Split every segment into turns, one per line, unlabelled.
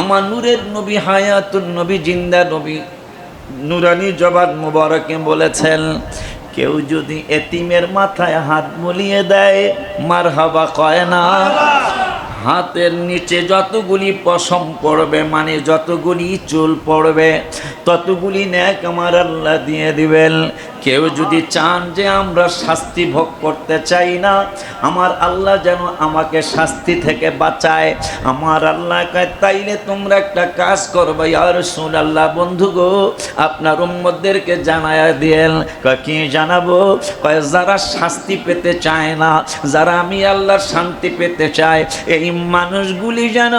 আমার নূরের নবী, হায়াতুন নবী, জিন্দা নবী, নুরানি জবাদ মুবারকে বলেছেন, কেউ যদি এতিমের মাথায় হাত মুলিয়ে দেয় মার হাবা কয় না? হাতের নিচে যতগুলি পশম পড়বে মানে যতগুলি চুল পড়বে, ততগুলি ন্যাক আমার আল্লাহ দিয়ে দিবেন। কেউ যদি চান যে আমরা শাস্তি ভোগ করতে চাই না, আমার আল্লাহ যেন আমাকে শাস্তি থেকে বাঁচায়। আমার আল্লাহ তাইলে তোমরা একটা কাজ করবে আর শুন আল্লাহ বন্ধু গো, আপনার উম্মদেরকে জানায়া দিয়েন। কি জানাব? কয়, যারা শাস্তি পেতে চায় না, যারা আমি আল্লাহর শান্তি পেতে চায় এই মানুষগুলি যেন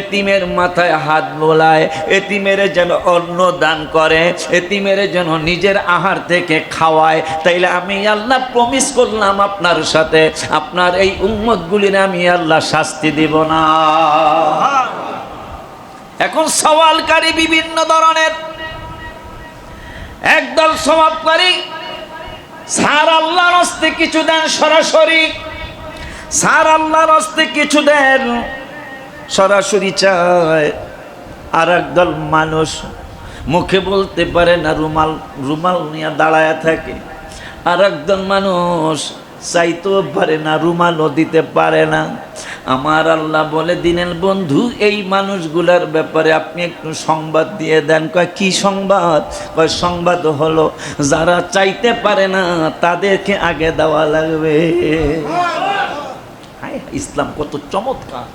এতিমের মাথায় হাত বোলায়, এতিমের যেন অন্ন দান করে, এতিমের যেন নিজের আহার থেকে খাওয়ায়। তাইলে আমি আল্লাহ প্রমিস করলাম আপনার সাথে, আপনার এই উম্মতগুলির আমি আল্লাহ শাস্তি দিব না। এখন সওয়ালকারী বিভিন্ন ধরনের একদল স্বভাবকারী সার আল্লাহর হস্তে কিছু দেন সরাসরি। সার আল্লাহর হস্তে কিছু দেন। সরাসরি চায় আর একদল মানুষ। মুখে বলতে পারে না, রুমাল রুমাল নিয়ে দাঁড়ায় থাকে। আর একদল মানুষ চাইতেও পারে না, রুমালও দিতে পারে না। আমার আল্লাহ বলে দিনের বন্ধু, এই মানুষগুলার ব্যাপারে আপনি একটু সংবাদ দিয়ে দেন। কয়, কি সংবাদ? কয়, সংবাদ হলো, যারা চাইতে পারে না, তাদেরকে আগে দেওয়া লাগবে। ইসলাম কত চমৎকার।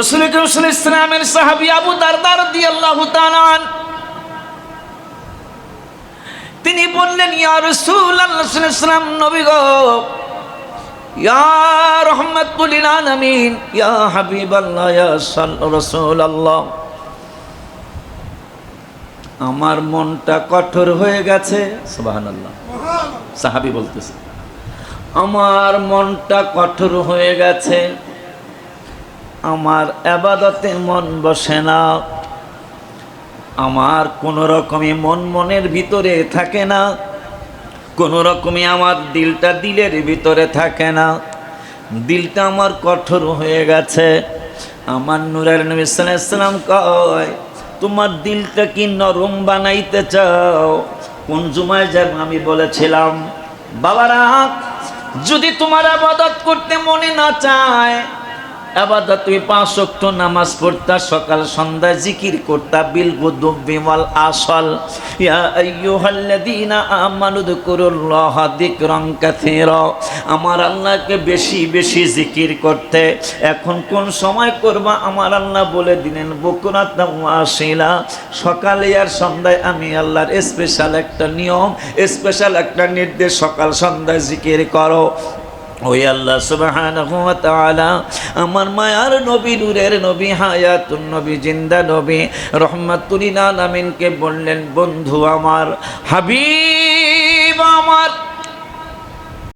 রসুল রসুল ইসলামের সাহাবি আবু দারদার আল্লাহ তিনি বললেন, ইয়া রসুল ইসলাম নবী আমার মনটা কঠোর হয়ে গেছে। সাহাবি বলতেছে আমার মনটা কঠোর হয়ে গেছে। আমার আবাদতে মন বসে না। আমার কোনো রকমই মন মনের ভিতরে থাকে না। কোনো রকমই আমার দিলটা দিলের ভিতরে থাকে না। দিলটা আমার কঠোর হয়ে গেছে। আমার নূরের নবী কয়, তোমার দিলটা কি নরম বানাইতে চাও? কোন জুমায় যেন আমি বলেছিলাম, বাবারা যদি তোমার আবাদত করতে মনে না চায় আবাদত, তুমি পাঁচ ওয়াক্ত নামাজ পড়তা, সকাল সন্ধ্যায় জিকির করতা, বিল গুদুব্বি ওয়াল আসল। আমার আল্লাহকে বেশি বেশি জিকির করতে। এখন কোন সময় করবা? আমার আল্লাহ বলে দিলেন, বকুরাত ওয়াসিলা সকালে আর সন্ধ্যায় আমি আল্লাহর স্পেশাল একটা নিয়ম স্পেশাল একটা নির্দেশ, সকাল, সন্ধ্যায় জিকির করো। ওই আল্লাহ সুবহানাহু ওয়া তাআলা আমার মায়ার নবী, নূরের নবী, হায়াতুন নবী, জিন্দা নবী, রহমাতুল আলামিনকে বললেন, বন্ধু আমার, হাবিব আমার